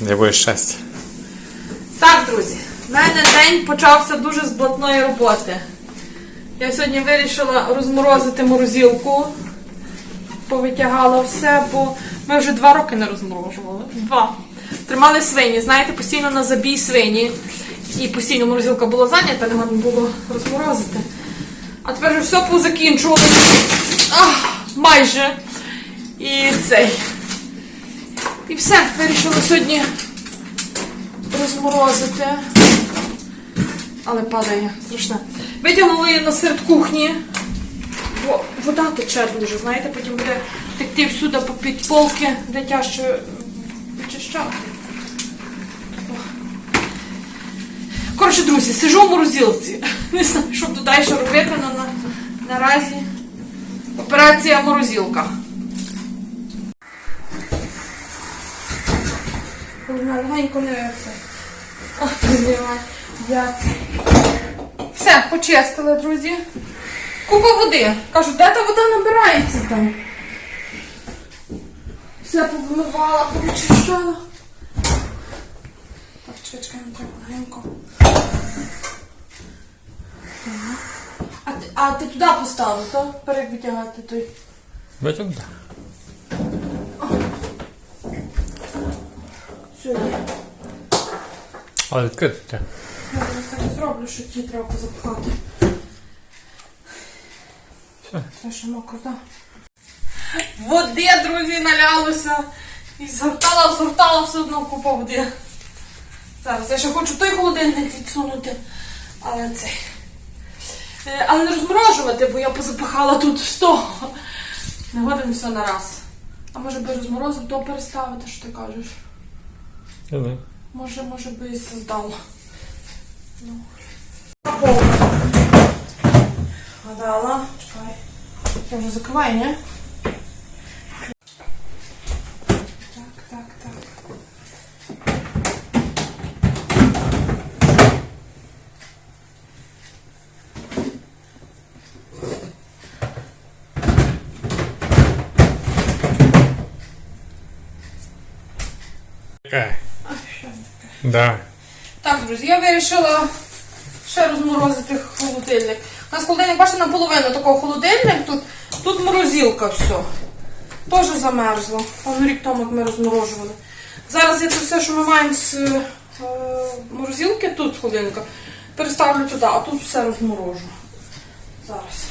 Буде щастя. Так, друзі, в мене день почався дуже з блатної роботи. Я сьогодні вирішила розморозити морозилку. Повитягала все, бо ми вже два роки не розморожували. Два. Тримали свині, знаєте, постійно на забій свині. І постійно морозилка була зайнята, не можна було розморозити. А тепер вже все позакінчувалося. Майже. І цей. І все, вирішила сьогодні розморозити. Але падає страшне. Витягнули її на серед кухні. Бо вода тече дуже, знаєте, потім буде текти всюди по під полки, де тяжче вичищати. Коротше, друзі, сижу в морозилці. Не знаю, що тут далі робити на, на, наразі. Операція морозилка. Легенько не це. Ах. Я це. Все, почистили, друзі. Купа води. Кажу, де та вода набирається там? Все повимивала, повичищала. Так, чекай, чекай, треба легенько. А, ти- а ти туди поставив, то? Перевитягати той. Витягнути? Сьогодні. Але відкрити. треба. Я зараз так і зроблю, що ті треба позапхати. Все. Ще мокро, так? Води, друзі, налялося. І згортала, згортала все одно купа води. Зараз я ще хочу той холодильник відсунути. Але цей. Е, Але не розморожувати, бо я позапихала тут 100. Не годин все на раз. А може би розморозив, то переставити, що ти кажеш? Давай. Може, може би і здало. Ну. Гадала. Чекай. Я вже закриваю, ні? Так, так, так. Чекай. Да. Так, друзі, я вирішила ще розморозити холодильник. У нас холодильник, бачите, наполовину такого холодильник, тут, тут морозилка все. Теж замерзло. Певно рік тому, як ми розморожували. Зараз я це все, що ми маємо з е, морозилки, тут з холодильника, переставлю туди, а тут все розморожу. Зараз.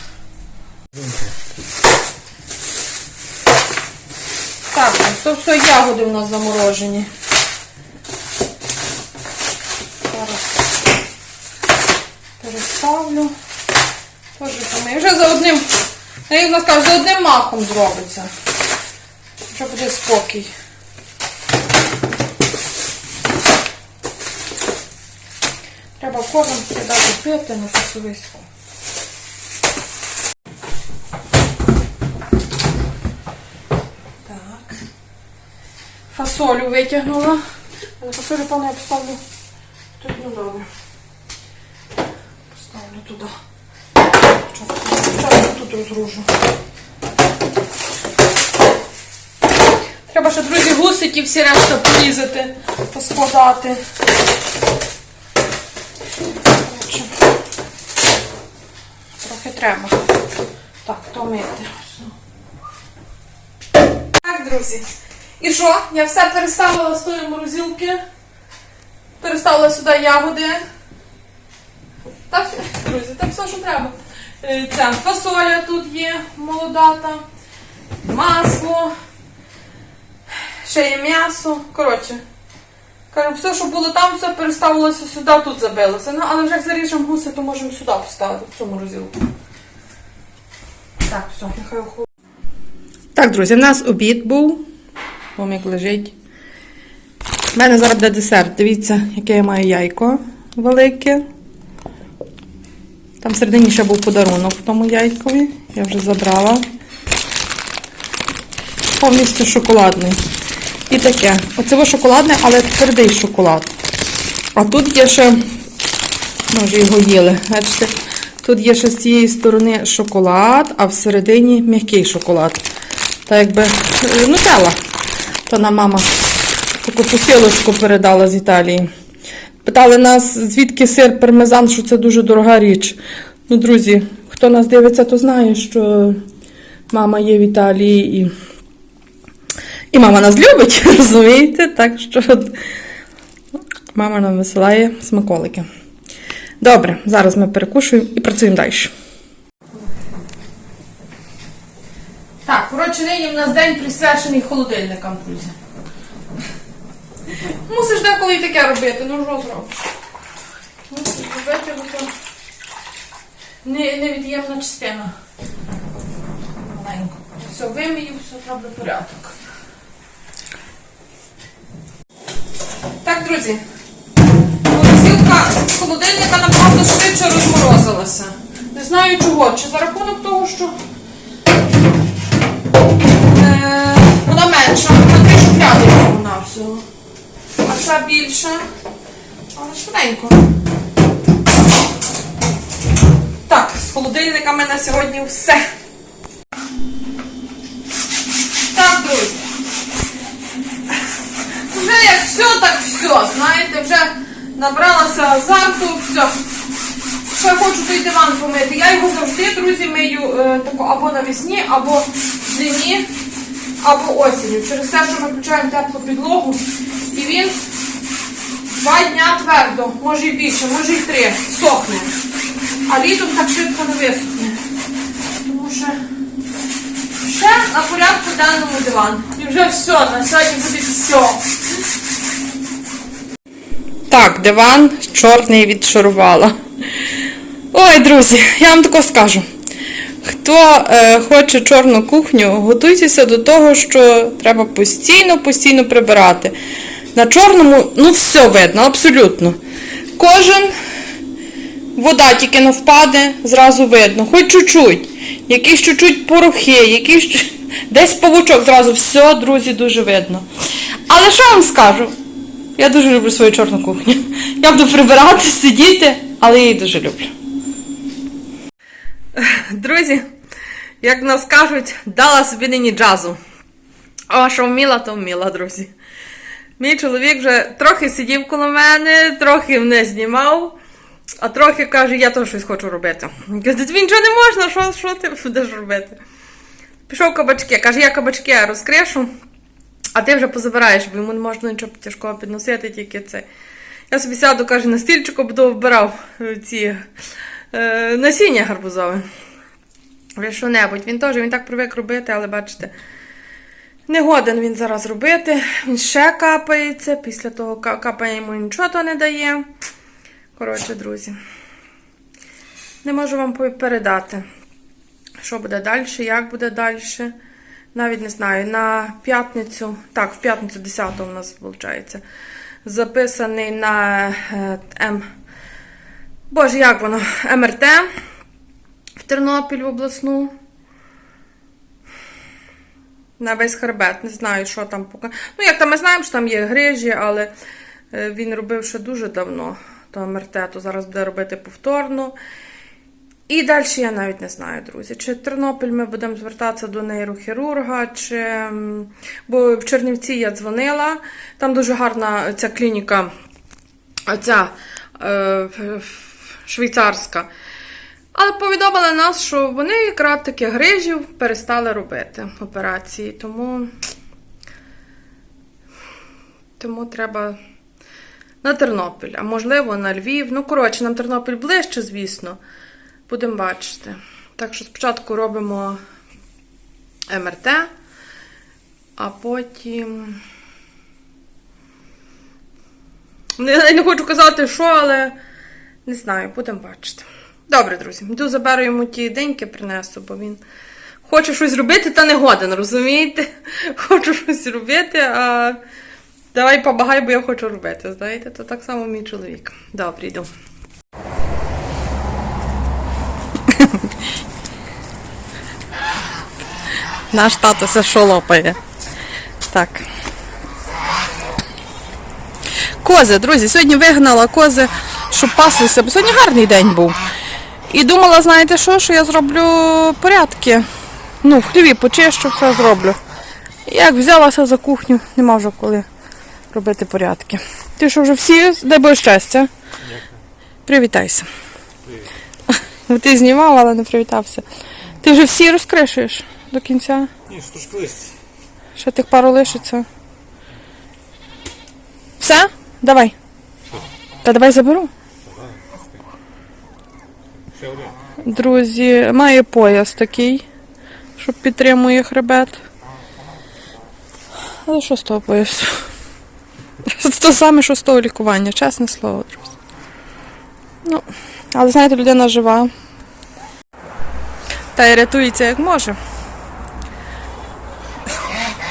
Так, це все ягоди у нас заморожені. Зараз переставлю. Тоже помию. Вже за одним, я їм скажу, за одним махом зробиться. Що буде спокій. Треба корм дати пити на пасовиську. Так. Фасолю витягнула. Але фасолю, певно, я поставлю тут ну. Туди. Спочатку тут розгружу. Треба ще, друзі, гусики всі решта порізати, поскладати. Трохи треба. Так, то мити. Так, друзі. І що? Я все переставила з тої морозилки. Переставила сюди ягоди. Та все, друзі, так все, що треба. Е, Це фасоля тут є молодата, масло, ще є м'ясо. Коротше, все, що було там, все переставилося сюди, тут забилося. Ну, але вже як заріжемо гуси, то можемо сюди поставити, в цю морозилку. Так, все, нехай охолодить. Так, друзі, в нас обід був. Помік лежить. У мене зараз буде десерт. Дивіться, яке я маю яйко велике. Там всередині ще був подарунок в тому яйкові. Я вже забрала. Повністю шоколадний. І таке. Оце шоколадне, але твердий шоколад. А тут є ще, ми вже його їли. Бачите, тут є ще з цієї сторони шоколад, а всередині м'який шоколад. Та якби е, нутелла. То нам мама таку посилочку передала з Італії. Питали нас, звідки сир пармезан, що це дуже дорога річ. Ну, друзі, хто нас дивиться, то знає, що мама є в Італії і, і мама нас любить, розумієте? Так що мама нам висилає смаколики. Добре, зараз ми перекушуємо і працюємо далі. Так, коротше, нині в нас день присвячений холодильникам, друзі. Мусиш деколи і таке робити, ну що зробиш? Не, невід'ємна частина. Маленько. Все, вимію, все треба порядок. Так, друзі. Морозилка холодильника набагато швидше розморозилася. Не знаю чого. Чи за рахунок того, що е, вона менша, на три шухляди вона всього. А ця більша. Але швиденько. Так, з холодильниками на сьогодні все. Так, друзі. Вже як все, так все. Знаєте, вже набралася азарту, все. Ще хочу той диван помити. Я його завжди, друзі, мию е, тако або навесні, або зимі, або осінню. Через те, що ми включаємо теплу підлогу. І він два дня твердо, може і більше, може і три, сохне. А літом так швидко не висохне. Тому що ще на порядку денному диван. І вже все, на сьогодні буде все. Так, диван чорний відшарувала. Ой, друзі, я вам тако скажу. Хто е, хоче чорну кухню, готуйтеся до того, що треба постійно, постійно прибирати. На чорному, ну, все видно, абсолютно. Кожен вода тільки не впаде, зразу видно. Хоч чуть-чуть. Якісь чуть-чуть порохи, якісь десь павучок, зразу все, друзі, дуже видно. Але що вам скажу? Я дуже люблю свою чорну кухню. Я буду прибирати, сидіти, але я її дуже люблю. Друзі, як нас кажуть, дала собі нині джазу. А що вміла, то вміла, друзі. Мій чоловік вже трохи сидів коло мене, трохи мене знімав, а трохи каже, я теж щось хочу робити. Каже, тобі нічого не можна, що, що ти будеш робити? Пішов кабачки, каже, я кабачки розкришу, а ти вже позабираєш, бо йому не можна нічого тяжкого підносити, тільки це. Я собі сяду, каже, на стільчику буду вбирав е, ці е, насіння гарбузове. Що-небудь. Він теж він так привик робити, але бачите, не годен він зараз робити. Він ще капається, після того ка- капає йому нічого то не дає. Коротше, друзі. Не можу вам передати, що буде далі, як буде далі. Навіть не знаю. На п'ятницю, так, в п'ятницю 10 у нас виходить. Записаний на е, М. Боже, як воно? МРТ в Тернопіль в обласну. На весь хребет. Не знаю, що там поки. Ну, як там ми знаємо, що там є грижі, але е, він робив ще дуже давно то МРТ, то зараз буде робити повторно. І далі я навіть не знаю, друзі. Чи Тернопіль ми будемо звертатися до нейрохірурга, чи. Бо в Чернівці я дзвонила. Там дуже гарна ця клініка, оця е, швейцарська. Але повідомили нас, що вони якраз таки грижів перестали робити операції. Тому, тому треба на Тернопіль, а можливо на Львів. Ну, коротше, нам Тернопіль ближче, звісно. Будемо бачити. Так що спочатку робимо МРТ, а потім. Я не хочу казати, що, але не знаю, будемо бачити. Добре, друзі, йду заберу йому ті деньки, принесу, бо він хоче щось робити, та не годен, розумієте? Хочу щось робити, а давай побагай, бо я хочу робити. Знаєте, то так само мій чоловік. Добре, йду. Наш тато все що лопає. Так. Кози, друзі, сьогодні вигнала кози, щоб паслися, бо сьогодні гарний день був. І думала, знаєте що, що я зроблю порядки. Ну, в хліві почищу, все зроблю. Як взялася за кухню, нема вже коли робити порядки. Ти що вже всі, дай Боже щастя. Привітайся. Бо ти знімав, але не привітався. Ти вже всі розкришуєш до кінця. Ні, що ж колись. Ще тих пару лишиться. Все? Давай. Та давай заберу. Друзі, має пояс такий, що підтримує хребет. Але що з того поясу? Це те саме, що з того лікування, чесне слово, друзі. Ну, але знаєте, людина жива. Та й рятується як може.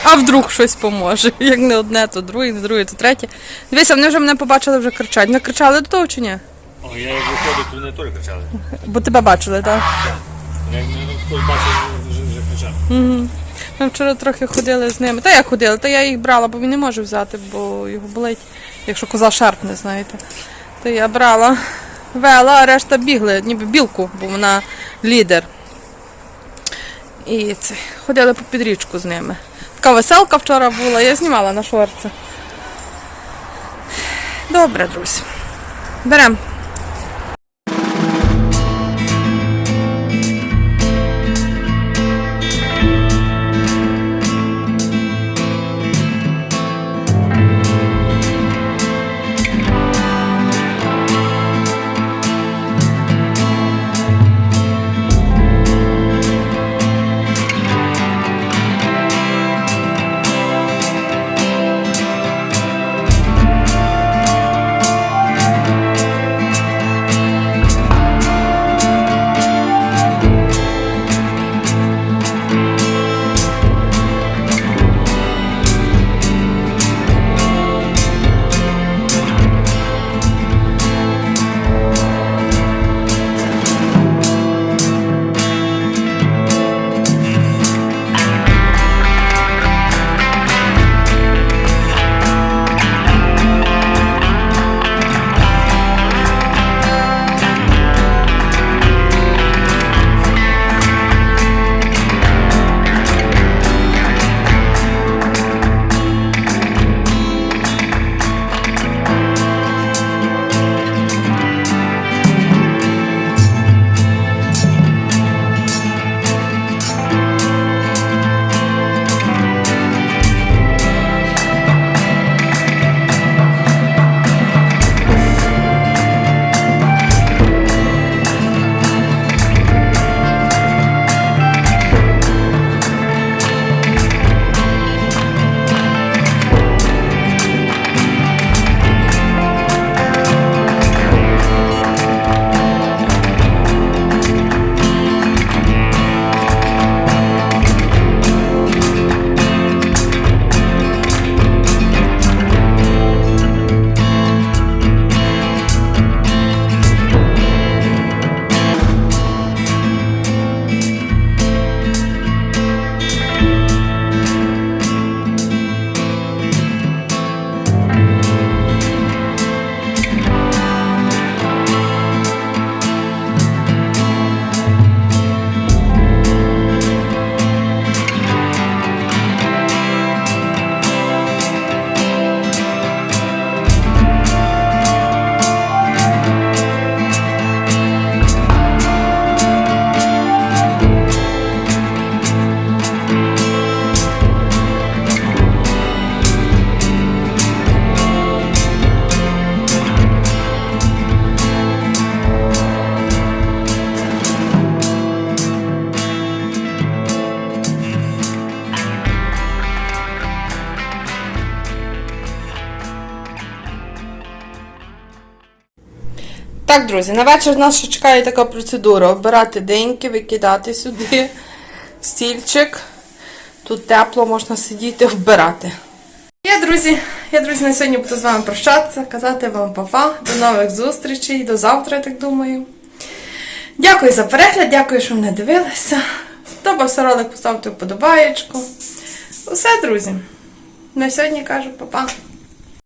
А вдруг щось поможе. Як не одне, то друге, не друге, то третє. Дивися, вони вже мене побачили, вже кричать. Не кричали до того чи ні? О, я як виходив, то вони теж кричали. Бо тебе бачили, так? Як хтось бачив, вже, вже кричав. Ми вчора трохи ходили з ними. Та як ходили, та я їх брала, бо він не може взяти, бо його болить, якщо коза шарпне, знаєте. То я брала, вела, а решта бігли, ніби білку, бо вона лідер. І це, ходили по підрічку з ними. Така веселка вчора була, я знімала на шорці. Добре, друзі. Беремо. Так, друзі, на вечір нас ще чекає така процедура: обирати деньки, викидати сюди стільчик. Тут тепло, можна сидіти, вбирати. Я, друзі, я, друзі, на сьогодні буду з вами прощатися, казати вам па-па, до нових зустрічей, до завтра, я так думаю. Дякую за перегляд, дякую, що мене дивилися. Сподобався ролик, поставте вподобаєчку. Усе, друзі. На сьогодні кажу па-па.